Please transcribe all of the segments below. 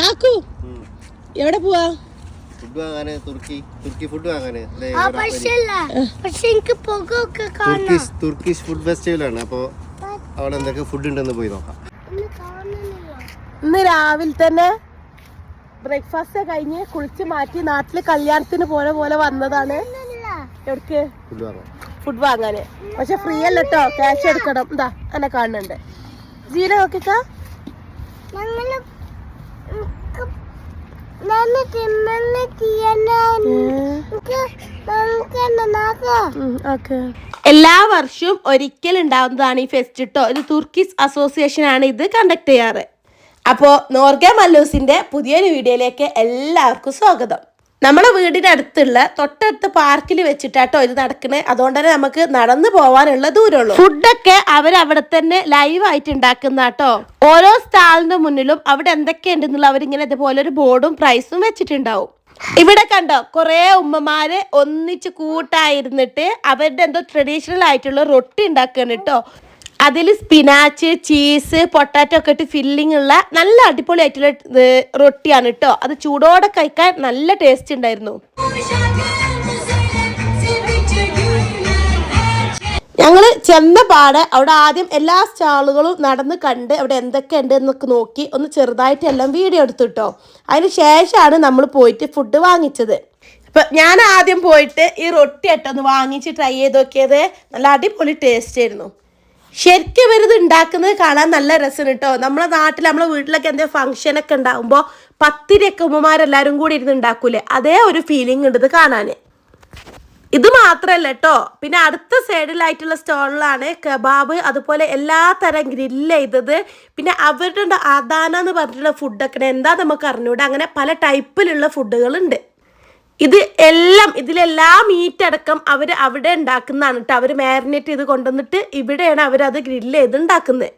കാക്കു. എവിടെ പോവാ? ഫുഡ് വാങ്ങാന് തുർക്കി തുർക്കി ഫുഡ് വാങ്ങാന്. തുർക്കിഷ് തുർക്കിഷ് ഫുഡ് ഫെസ്റ്റിവലാണ് അപ്പോൾ അവിടെ എന്തൊക്കെ ഫുഡ് ഉണ്ടെന്ന് പോയി നോക്കാം. ഇന്ന് കാണുന്നില്ല ഇന്ന് രാവിലെ തന്നെ ബ്രേക്ക്ഫാസ്റ്റ് കഴിഞ്ഞ് കുളിച്ച് മാറ്റി നാട്ടിൽ കല്യാണത്തിന് പോലെ പോലെ വന്നതാണ്. എവിടേക്ക്? ഫുഡ് വാങ്ങാം ഫുഡ് വാങ്ങാന്. പക്ഷെ ഫ്രീ അല്ല കേട്ടോ ക്യാഷ് എടുക്കണം. എന്താ എന്നെ കാണുന്നുണ്ട്. ജീന നോക്കിക്കാ ഞങ്ങൾ നമുക്ക് നന്നെ തിന്നെ ചെയ്യാനാണ് നമുക്ക് നമുക്ക് തന്നെ നോക്കാം എല്ലാ വർഷവും ഒരിക്കൽ ഉണ്ടാവുന്നതാണ് ഈ ഫെസ്റ്റ് കേട്ടോ ഇത് തുർക്കിസ് അസോസിയേഷൻ ആണ് ഇത് കണ്ടക്ട് ചെയ്യാറ്. അപ്പോ നോർഗ മല്ലൂസിന്റെ പുതിയൊരു വീഡിയോയിലേക്ക് എല്ലാവർക്കും സ്വാഗതം. നമ്മുടെ വീടിന്റെ അടുത്തുള്ള തൊട്ടടുത്ത പാർക്കിൽ വെച്ചിട്ടാട്ടോ ഇത് നടക്കണേ. അതുകൊണ്ട് തന്നെ നമുക്ക് നടന്നു പോവാനുള്ള ദൂരമുള്ളൂ. ഫുഡൊക്കെ അവർ അവിടെ തന്നെ ലൈവ് ആയിട്ട് ഉണ്ടാക്കുന്ന കേട്ടോ ഓരോ സ്റ്റാളിന്റെ മുന്നിലും അവിടെ എന്തൊക്കെയുണ്ടെന്നുള്ള അവരിങ്ങനെ ഇതുപോലെ ഒരു ബോർഡും പ്രൈസും വെച്ചിട്ടുണ്ടാവും. ഇവിടെ കണ്ടോ കുറെ ഉമ്മമാര് ഒന്നിച്ച് കൂട്ടായിരുന്നിട്ട് അവരുടെ എന്തോ ട്രഡീഷണൽ ആയിട്ടുള്ള റൊട്ടി ഉണ്ടാക്കുകയാണ് കേട്ടോ അതിൽ സ്പിനാച്ച് ചീസ് പൊട്ടാറ്റോ ഒക്കെ ഇട്ട് ഫില്ലിംഗ് ഉള്ള നല്ല അടിപൊളി ആയിട്ടുള്ള റൊട്ടിയാണ് കേട്ടോ അത് ചൂടോടെ കഴിക്കാൻ നല്ല ടേസ്റ്റ് ഉണ്ടായിരുന്നു. ചെന്ന പാടെ അവിടെ ആദ്യം എല്ലാ സ്റ്റാളുകളും നടന്ന് കണ്ട് അവിടെ എന്തൊക്കെ ഉണ്ട് എന്നൊക്കെ നോക്കി ഒന്ന് ചെറുതായിട്ട് എല്ലാം വീഡിയോ എടുത്തു കേട്ടോ അതിന് ശേഷമാണ് നമ്മൾ പോയിട്ട് ഫുഡ് വാങ്ങിച്ചത്. അപ്പൊ ഞാൻ ആദ്യം പോയിട്ട് ഈ റൊട്ടി ഇട്ടൊന്ന് വാങ്ങിച്ച് ട്രൈ ചെയ്ത് നോക്കിയത്. നല്ല അടിപൊളി ടേസ്റ്റ് ആയിരുന്നു. ശരിക്കും ഇവരിത് ഉണ്ടാക്കുന്നത് കാണാൻ നല്ല രസം കേട്ടോ നമ്മളെ നാട്ടിൽ നമ്മളെ വീട്ടിലൊക്കെ എന്തെങ്കിലും ഫംഗ്ഷനൊക്കെ ഉണ്ടാകുമ്പോൾ പത്തിരിയൊക്കെ ഉമ്മമാരെല്ലാവരും കൂടി ഇരുന്ന് ഉണ്ടാക്കൂലേ? അതേ ഒരു ഫീലിംഗ് ഉണ്ട് ഇത് കാണാൻ ഇത് മാത്രല്ല കേട്ടോ പിന്നെ അടുത്ത സൈഡിലായിട്ടുള്ള സ്റ്റോളിലാണ് കബാബ് അതുപോലെ എല്ലാ തരം ഗ്രില്ല് ചെയ്തത്. പിന്നെ അവരുടെ അദാന എന്ന് പറഞ്ഞിട്ടുള്ള ഫുഡൊക്കെ എന്താ നമുക്ക് അറിഞ്ഞൂടെ? അങ്ങനെ പല ടൈപ്പിലുള്ള ഫുഡുകളുണ്ട് ഇത് എല്ലാം ഇതിലെല്ലാ മീറ്റ് അടക്കം അവർ അവിടെ ഉണ്ടാക്കുന്നതാണ് കേട്ടോ അവർ മാരിനേറ്റ് ചെയ്ത് കൊണ്ടുവന്നിട്ട് ഇവിടെയാണ് അവരത് ഗ്രില്ല് ചെയ്ത് ഉണ്ടാക്കുന്നത്.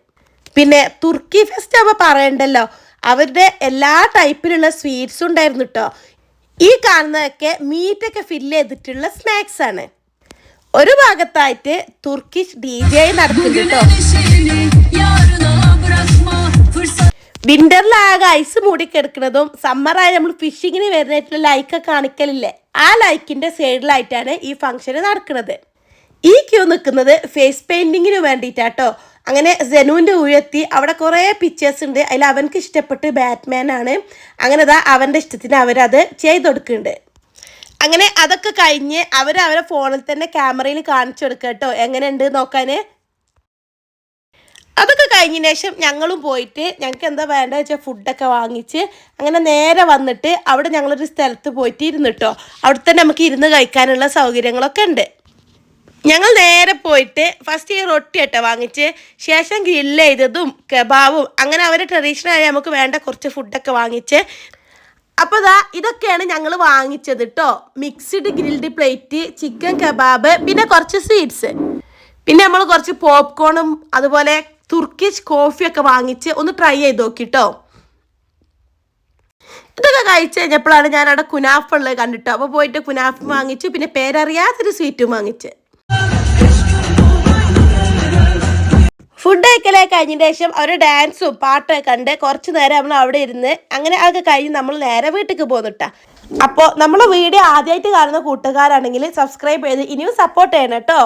പിന്നെ തുർക്കി ഫെസ്റ്റ് അവ പറയണ്ടല്ലോ അവരുടെ എല്ലാ ടൈപ്പിലുള്ള സ്വീറ്റ്സും ഉണ്ടായിരുന്നു കേട്ടോ ഈ കാണുന്നതൊക്കെ മീറ്റൊക്കെ ഫില്ല് ചെയ്തിട്ടുള്ള സ്നാക്സ് ആണ്. ഒരു ഭാഗത്തായിട്ട് തുർക്കിഷ് ഡി ജെ നടത്തുന്നുണ്ട് കേട്ടോ വിന്ററിലാകെ ഐസ് മൂടി കിടക്കുന്നതും സമ്മറായി നമ്മൾ ഫിഷിങ്ങിന് വരുന്നതായിട്ടുള്ള ലൈക്ക് കാണിക്കലില്ലേ? ആ ലൈക്കിന്റെ സൈഡിലായിട്ടാണ് ഈ ഫംഗ്ഷൻ നടക്കുന്നത്. ഈ ക്യൂ നിൽക്കുന്നത് ഫേസ് പെയിന്റിങ്ങിന് വേണ്ടിയിട്ടാട്ടോ. അങ്ങനെ ജനുവിന്റെ ഉയർത്തി അവിടെ കുറേ പിക്ചേഴ്സ് ഉണ്ട്. അതിൽ അവനക്ക് ഇഷ്ടപ്പെട്ട് ബാറ്റ്മാൻ ആണ്. അങ്ങനെ അതാ അവന്റെ ഇഷ്ടത്തിന് അവരത് ചെയ്ത് കൊടുക്കുന്നുണ്ട് അങ്ങനെ അതൊക്കെ കഴിഞ്ഞ് അവർ അവരെ ഫോണിൽ തന്നെ ക്യാമറയിൽ കാണിച്ചു കൊടുക്കുക കേട്ടോ. എങ്ങനെയുണ്ട് നോക്കാൻ അതൊക്കെ കഴിഞ്ഞതിന് ശേഷം ഞങ്ങളും പോയിട്ട് ഞങ്ങൾക്ക് എന്താ വേണ്ടത് വെച്ചാൽ ഫുഡൊക്കെ വാങ്ങിച്ച് അങ്ങനെ നേരെ വന്നിട്ട് അവിടെ ഞങ്ങളൊരു സ്ഥലത്ത് പോയിട്ട് ഇരുന്നിട്ടോ അവിടെ തന്നെ നമുക്ക് ഇരുന്ന് കഴിക്കാനുള്ള സൗകര്യങ്ങളൊക്കെ ഉണ്ട്. ഞങ്ങൾ നേരെ പോയിട്ട് ഫസ്റ്റ് ഈ റൊട്ടി കേട്ടോ വാങ്ങിച്ച്. ശേഷം ഗ്രില്ല് ചെയ്തതും കബാബും അങ്ങനെ അവരെ ട്രഡീഷണലായി നമുക്ക് വേണ്ട കുറച്ച് ഫുഡൊക്കെ വാങ്ങിച്ച്. അപ്പോൾ ദാ ഇതൊക്കെയാണ് ഞങ്ങൾ വാങ്ങിച്ചത് കേട്ടോ mixed grilled plate chicken kebab പിന്നെ കുറച്ച് സ്വീറ്റ്സ് പിന്നെ നമ്മൾ കുറച്ച് പോപ്കോണും അതുപോലെ തുർക്കിഷ് കോഫിയൊക്കെ വാങ്ങിച്ച് ഒന്ന് ട്രൈ ചെയ്ത് നോക്കിട്ടോ ഇതൊക്കെ കഴിച്ച് കഴിഞ്ഞപ്പോഴാണ് ഞാൻ അവിടെ കുനാഫ് ഉള്ളത് കണ്ടിട്ടോ. അപ്പോൾ പോയിട്ട് കുനാഫ് വാങ്ങിച്ചു പിന്നെ പേരറിയാത്തൊരു സ്വീറ്റും വാങ്ങിച്ച്. ഫുഡ് കഴിഞ്ഞ ശേഷം അവർ ഡാൻസും പാട്ടൊക്കെ കണ്ട് കുറച്ച് നേരം നമ്മൾ അവിടെ ഇരുന്ന് അങ്ങനെ അതൊക്കെ കഴിഞ്ഞ് നമ്മൾ നേരെ വീട്ടിലേക്ക് പോന്നിട്ടാ അപ്പോൾ നമ്മൾ വീഡിയോ ആദ്യമായിട്ട് കാണുന്ന കൂട്ടുകാരാണെങ്കിൽ സബ്സ്ക്രൈബ് ചെയ്ത് ഇനിയും സപ്പോർട്ട് ചെയ്യണം കേട്ടോ